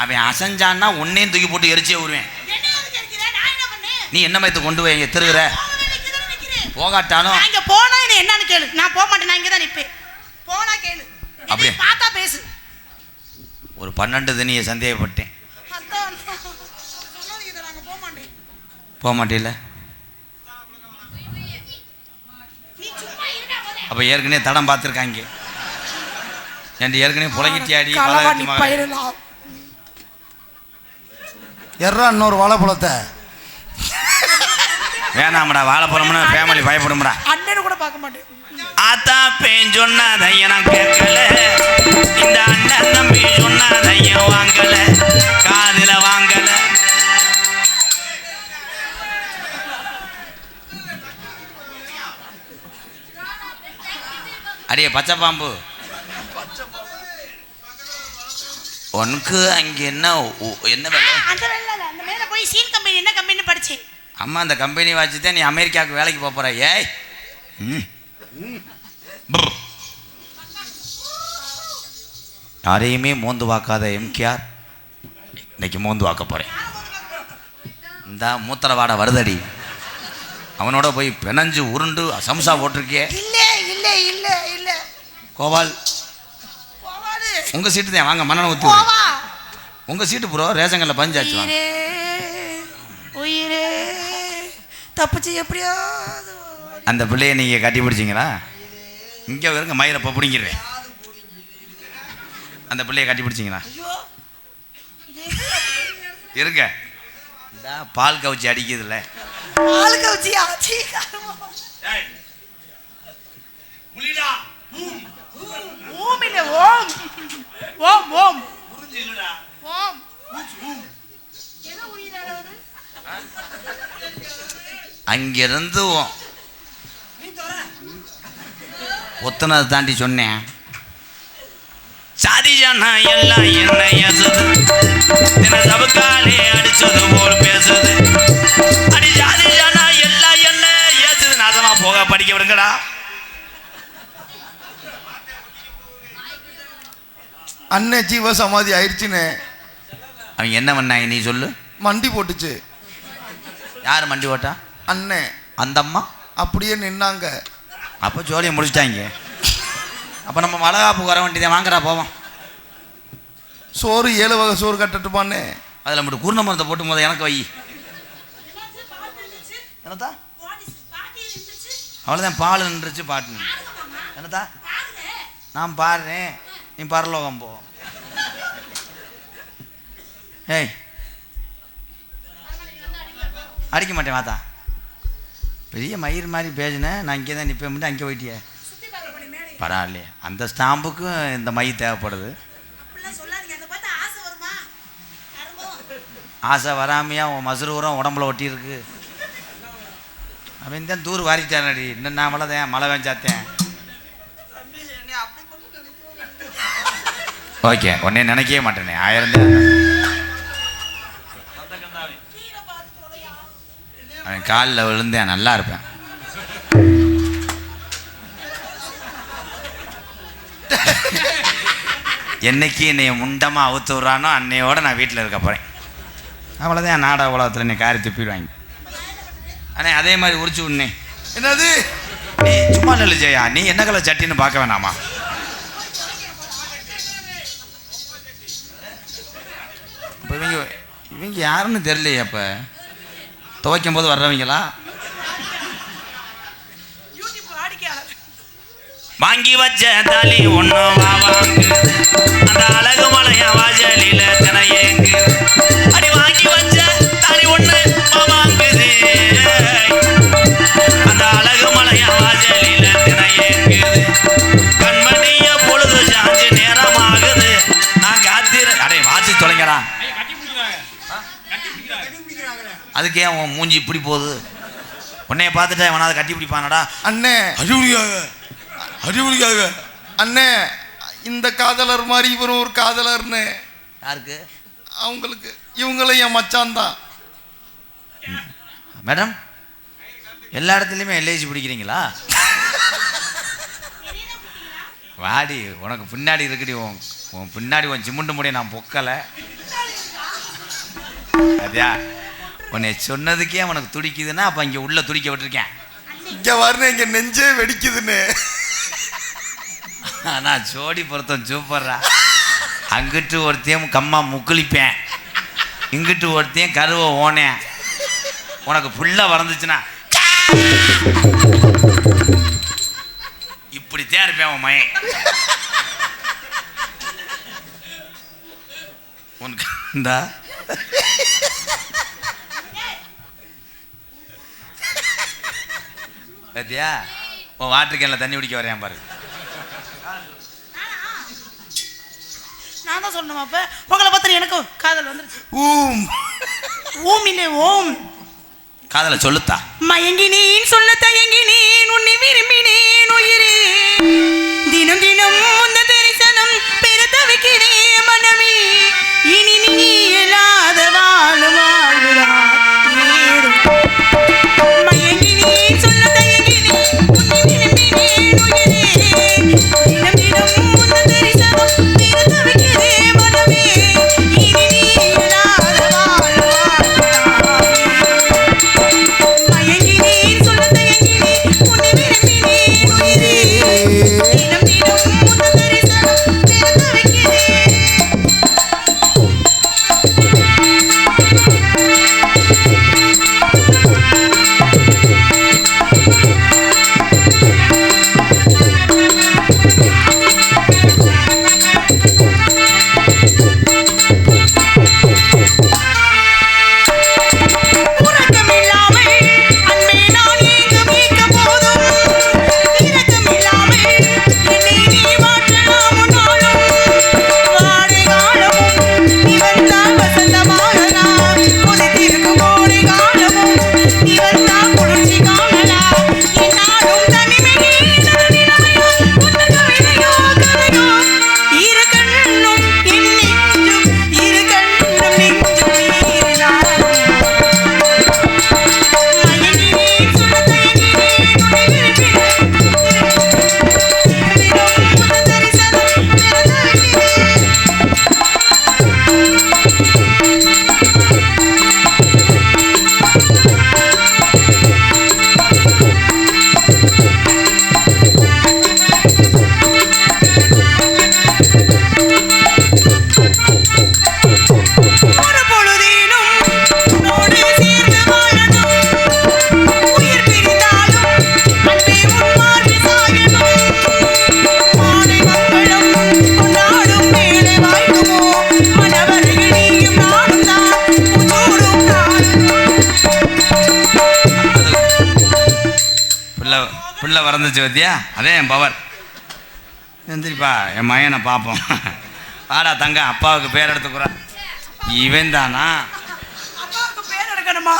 அவன் அசைஞ்சான்னா உன்னையும் தூக்கி போட்டு எரிச்சே பண்ணேன்? நீ என்ன மயத்து கொண்டு போய் திருகிற. போகாட்டாலும் இங்க போனா என்னன்னு கேளு. நான் போக மாட்டேன் நான் இங்க தான் நிப்பேன். போனா கேளு. அப்படியே? பார்த்தா பேசு. ஒரு பன்னெண்டு தினியை சந்தேகப்பட்டேன். போக மாட்டேல. அப்போ ஏற்கனவே தடம் பார்த்துருக்காங்க. என் ஏற்கனவே புலங்கிட்டி ஆடி எர்றா இன்னொரு வாழைப்பழத்தை. வேணாம்டா வாழைப்பழம்னு ஃபேமிலி பயப்படும்டா. அண்ணனை கூட பார்க்க மாட்டேன். ஆத்தா பேன் சொன்னதைய நான் கேட்கல. இந்த அண்ணன் தம்பி சொன்னதைய வாங்கல. காதுல வாங்கல. அடியே பச்சை பாம்பு. உனக்கு அங்க என்ன உ- என்ன வேலை? அந்த வேலை இல்ல, அந்த மேல போய் சீன் கம்பெனி என்ன கம்பெனி படிச்சேன் அம்மா அந்த கம்பெனி வச்சுதான் நீ அமெரிக்காவுக்கு வேலைக்கு போக போற. ஏய்! ம். புர். யாரையுமே மோந்து வாக்காத எம்கேஆர். இன்னைக்கு மோந்து வாக்க போறேன். இந்த மூத்திர வாடை வருதடி. அவனோட போய் பிணைஞ்சு உருண்டு சம்சா போட்டிருக்கியே. இல்ல இல்ல இல்ல இல்ல. கோபால் போவாது உங்க சீட்டு தான் வாங்க மண்ணெண்ணை ஊற்றி போவா. உங்க சீட்டு ப்ரோ ரேஷன்கல்ல பஞ்சாச்சு வாங்க உயிரே தப்பிச்சு எப்படியாவது அந்த பிள்ளைய நீங்க கட்டி பிடிச்சிங்களா? இங்க இருங்க மயிரை பிடிங்கிறேன் அந்த பிள்ளைய கட்டி பிடிச்சிங்களா? ஐயோ. இருங்க. இந்த பால் கவுச்சி அடிக்குதுல்ல. ஆளு கவுச்சியா? சீ ஓம். இல்ல ஓம். ஓம். ஓம் ஓம் எது அங்கிருந்து உன் ஒத்தனதை தாண்டி சொன்னேன். சாதி ஜனா எல்லாம் என்ன தின சபக்காலே அண்ணன் ஜீவ சமாதி ஆயிடுச்சுன்னு. அவங்க என்ன பண்ணாங்க நீ சொல்லு? மண்டி போட்டுச்சு. யார் மண்டி ஓட்டா அண்ணன் அந்த அம்மா? அப்படியே நின்னாங்க. அப்போ ஜோலியை முடிச்சிட்டாங்க. அப்போ நம்ம வளகாப்புக்கு வர வேண்டியதை வாங்கடா போவோம். சோறு ஏழு வகை சோறு கட்டட்டுமான்னு. அதில் மட்டும் கூர்ண மரத்தை போட்டு போது எனக்கு வை. என்னத்தா? அவ்வளோதான் பால் நின்றுச்சு பாட்டு என்னத்தா? நான் பாடுறேன். நீ பரலோகம் போ. ஏய். அடிக்க மாட்டேன் வாத்தா. பெரிய மயிர் மாதிரி பேசினேன் நான் இங்கே தான் நிற்பேன் அங்கே போயிட்டியே. பரவாயில்லையே. அந்த ஸ்டாம்புக்கும் இந்த மை தேவைப்படுது. ஆசை வருமா? கருமம். ஆசை வராமையா உன் மசுறு உரம் உடம்புல ஒட்டியிருக்கு. அவன் தான் தூர் வாரிட்டானடி. இன்னும் நான் வளதேன் மழை வெஞ்சாத்தேன் ஓகே உன்னே நினைக்கவே மாட்டேனே. ஆயிரம் தான் அவன் காலில் விழுந்தேன் நல்லா இருப்பேன். என்னைக்கு என்னை முண்டமாக அவுத்து விட்றானோ அன்னையோட நான் வீட்டில் இருக்க போகிறேன் அவ்வளோதான் நாடக உலகத்தில் என்னை காரி துப்பிடுவாங்க. அண்ணே அதே மாதிரி உரிச்சு விடனே என்னது? நீ சும்மா நில்லு ஜெயா. நீ என்ன கலர் சட்டின்னு பார்க்க வேணாமா? இப்போ இவங்க இவங்க யாருன்னு தெரியலையே அப்போ? துவைக்கும் போது வர்றவங்களா வாங்கி வச்ச தாலி ஒன்றும் அந்த அழகு மலைய வாஜலில தினையேங்கு இப்படி போகுது? உன்னைய பார்த்துட்டா எவனாவது கட்டி பிடிப்பானடா? அண்ணே. அறிவுடியாக அறிவுடியாக அண்ணே இந்த காதலர் மாதிரி இவரும் ஒரு காதலர்னு. யாருக்கு? அவங்களுக்கு. இவங்களும் என் மச்சான் தான். மேடம் எல்லா இடத்துலையுமே எல்ஐசி பிடிக்கிறீங்களா? வாடி உனக்கு பின்னாடி இருக்குடி உன் உன் பின்னாடி உன் சிமுண்டு முடிய நான் பொக்கலை. அதா உன்னை சொன்னதுக்கே உனக்கு துடிக்குதுன்னா அப்ப இங்க உள்ள துடிக்க விட்டுருக்கேன். இங்க வரணும் இங்க நெஞ்சே வெடிக்குதுன்னு. ஆனா ஜோடி பொருத்தம் சூப்பர்ரா. அங்கிட்டு ஒருத்தையும் கம்மா முக்குளிப்பேன். இங்கிட்டு ஒருத்தையும் கருவை ஓனேன். உனக்கு புள்ள வறந்துச்சுன்னா இப்படித்தான் இருப்பேன் உன் மயன் உனக்கு இந்தா பாத்தியா உன் வாட்டர் கேன்ல தண்ணி குடிக்க வரேன் பாரு. நான் தான் சொல்லணுமா அப்ப? உங்களை பார்த்து எனக்கும் காதல் வந்துருச்சு. ஊம். ஓமிலே ஓம். காதல சொல்லுத்தா. மயங்கினேன் சொல்ல தயங்கினேன் உன்னை விரும்பினேன் உயிரே. தினம் தினம் முந்த தரிசனம் பெற தவிக்கிறேன் மனமே. இனி நீ பிள்ளை வறந்துச்சு பத்தியா? அதே என் பவர். எந்திரிப்பா என் மயனை பார்ப்போம் வாடா தங்க அப்பாவுக்கு பேர் எடுத்துக்கிறான் இவன் தானா பேர் எடுக்கணுமா?